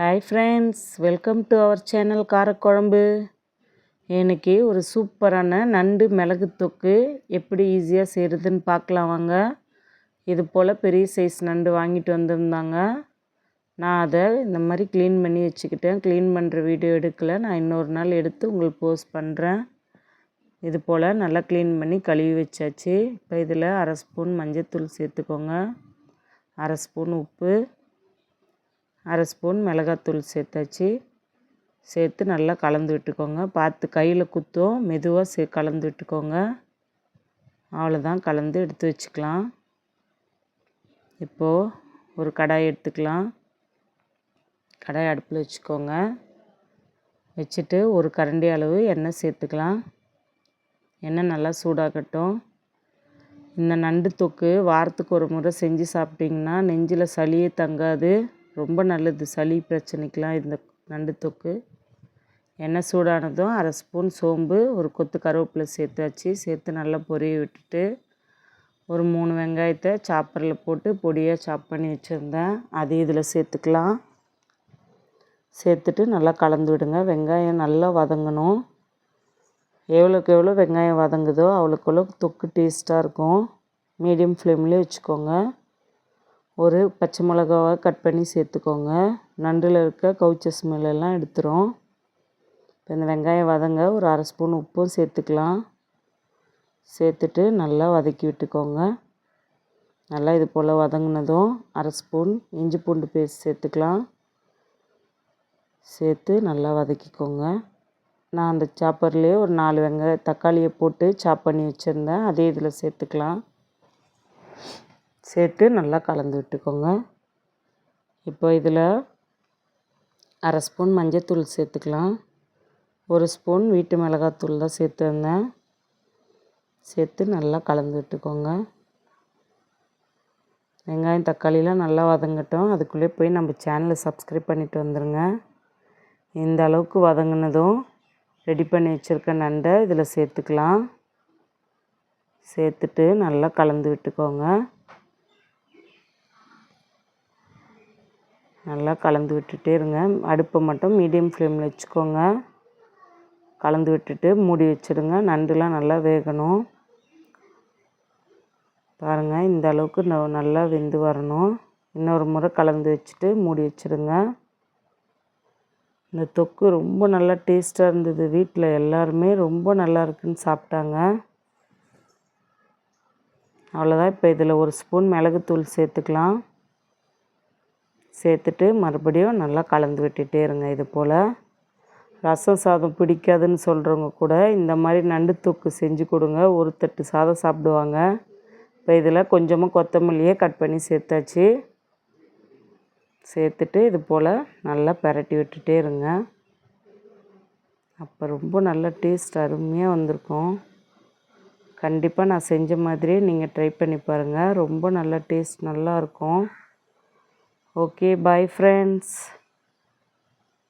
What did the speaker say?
Hi friends welcome to our channel காரக்குழம்பு எனக்கு ஒரு சூப்பரான நண்டு மிளகு தொக்கு எப்படி ஈஸியாக செய்கிறதுன்னு பார்க்கலாம் வாங்க. இது போல் பெரிய சைஸ் நண்டு வாங்கிட்டு வந்திருந்தாங்க. நான் அதை இந்த மாதிரி க்ளீன் பண்ணி வச்சுக்கிட்டேன். க்ளீன் பண்ணுற வீடியோ எடுக்கலை. நான் இன்னொரு நாள் எடுத்து உங்களுக்கு போஸ்ட் பண்ணுறேன் இது போல் நல்லா க்ளீன் பண்ணி கழுவி வச்சாச்சு. இப்போ இதில் அரை ஸ்பூன் மஞ்சள்தூள் சேர்த்துக்கோங்க. அரை ஸ்பூன் உப்பு. அரை ஸ்பூன் மிளகாத்தூள் சேர்த்தாச்சு. சேர்த்து நல்லா கலந்து விட்டுக்கோங்க. பார்த்து கையில் குத்தும் மெதுவாக சே கலந்து விட்டுக்கோங்க. அவ்வளோதான் கலந்து எடுத்து வச்சுக்கலாம். இப்போது ஒரு கடாய் எடுத்துக்கலாம். கடாய் அடுப்பில் வச்சுக்கோங்க. வச்சுட்டு ஒரு கரண்டி அளவு எண்ணெய் சேர்த்துக்கலாம். எண்ணெய் நல்லா சூடாகட்டும். இந்த நண்டு தொக்கு வாரத்துக்கு ஒரு முறை செஞ்சு சாப்பிட்டிங்கன்னா நெஞ்சில் சளியே தங்காது. ரொம்ப நல்லது. சளி பிரச்சனைக்கெலாம் இந்த நண்டு தொக்கு. எண்ணெய் சூடானதும் அரை ஸ்பூன் சோம்பு ஒரு கொத்து கருவேப்பிலை சேர்த்தாச்சு. சேர்த்து நல்லா பொரிய விட்டுட்டு ஒரு மூணு வெங்காயத்தை சாப்பரில் போட்டு பொடியாக சாப் பண்ணி வச்சுருந்தேன். அது இதில் சேர்த்துக்கலாம். சேர்த்துட்டு நல்லா கலந்து விடுங்க. வெங்காயம் நல்லா வதங்கணும். எவ்வளோக்கு எவ்வளோ வெங்காயம் வதங்குதோ அவ்வளோக்கு அவ்வளோ தொக்கு டேஸ்ட்டாக இருக்கும். மீடியம் ஃப்ளேம்லேயே வச்சுக்கோங்க. ஒரு பச்சை மிளகாவை கட் பண்ணி சேர்த்துக்கோங்க. நண்டில் இருக்க கவுச்ச ஸ்மெல்லாம் எடுத்துரும். இப்போ இந்த வெங்காயம் வதங்க ஒரு அரை ஸ்பூன் உப்பும் சேர்த்துக்கலாம். சேர்த்துட்டு நல்லா வதக்கி விட்டுக்கோங்க. நல்லா இது போல் வதங்கினதும் அரை ஸ்பூன் இஞ்சி பூண்டு பேஸ்ட் சேர்த்துக்கலாம். சேர்த்து நல்லா வதக்கிக்கோங்க. நான் அந்த சாப்பர்லேயே ஒரு நாலு வெங்காய தக்காளியை போட்டு சாப் பண்ணி வச்சுருந்தேன். அதே இதில் சேர்த்துக்கலாம். சேர்த்து நல்லா கலந்து விட்டுக்கோங்க. இப்போ இதில் அரை ஸ்பூன் மஞ்சத்தூள் சேர்த்துக்கலாம். ஒரு ஸ்பூன் வீட்டு மிளகாத்தூள் தான் சேர்த்து வந்தேன். சேர்த்து நல்லா கலந்து விட்டுக்கோங்க. வெங்காயம் தக்காளிலாம் நல்லா வதங்கட்டும். அதுக்குள்ளே போய் நம்ம சேனலை சப்ஸ்கிரைப் பண்ணிவிட்டு வந்துடுங்க இந்த அளவுக்கு வதங்கினதும் ரெடி பண்ணி வச்சுருக்க நண்டை இதில் சேர்த்துக்கலாம். சேர்த்துட்டு நல்லா கலந்து விட்டுக்கோங்க. நல்லா கலந்து விட்டுட்டே இருங்க. அடுப்பை மட்டும் மீடியம் ஃப்ளேமில் வச்சுக்கோங்க. கலந்து விட்டுட்டு மூடி வச்சுடுங்க. நண்டுலாம் நல்லா வேகணும். பாருங்கள் இந்த அளவுக்கு நல்லா வெந்து வரணும். இன்னொரு முறை கலந்து வச்சுட்டு மூடி வச்சுடுங்க. இந்த தொக்கு ரொம்ப நல்லா டேஸ்ட்டாக இருந்தது. வீட்டில் எல்லாருமே ரொம்ப நல்லா இருக்குன்னு சாப்பிட்டாங்க. அவ்வளோதான் இப்போ இதில் ஒரு ஸ்பூன் மிளகுத்தூள் சேர்த்துக்கலாம். சேர்த்துட்டு மறுபடியும் நல்லா கலந்து விட்டுட்டே இருங்க இது போல். ரசம் சாதம் பிடிக்காதுன்னு சொல்கிறவங்க கூட இந்த மாதிரி நண்டு தொக்கு செஞ்சு கொடுங்க. ஒரு தட்டு சாதம் சாப்பிடுவாங்க. இப்போ இதில் கொஞ்சமாக கொத்தமல்லியே கட் பண்ணி சேர்த்தாச்சு. சேர்த்துட்டு இது போல் நல்லா பரட்டி விட்டுட்டே இருங்க. அப்போ ரொம்ப நல்ல டேஸ்ட் அருமையாக வந்திருக்கும். கண்டிப்பாக நான் செஞ்ச மாதிரியே நீங்கள் ட்ரை பண்ணி பாருங்கள் ரொம்ப நல்ல டேஸ்ட் நல்லாயிருக்கும் ஓகே பாய் ஃப்ரெண்ட்ஸ்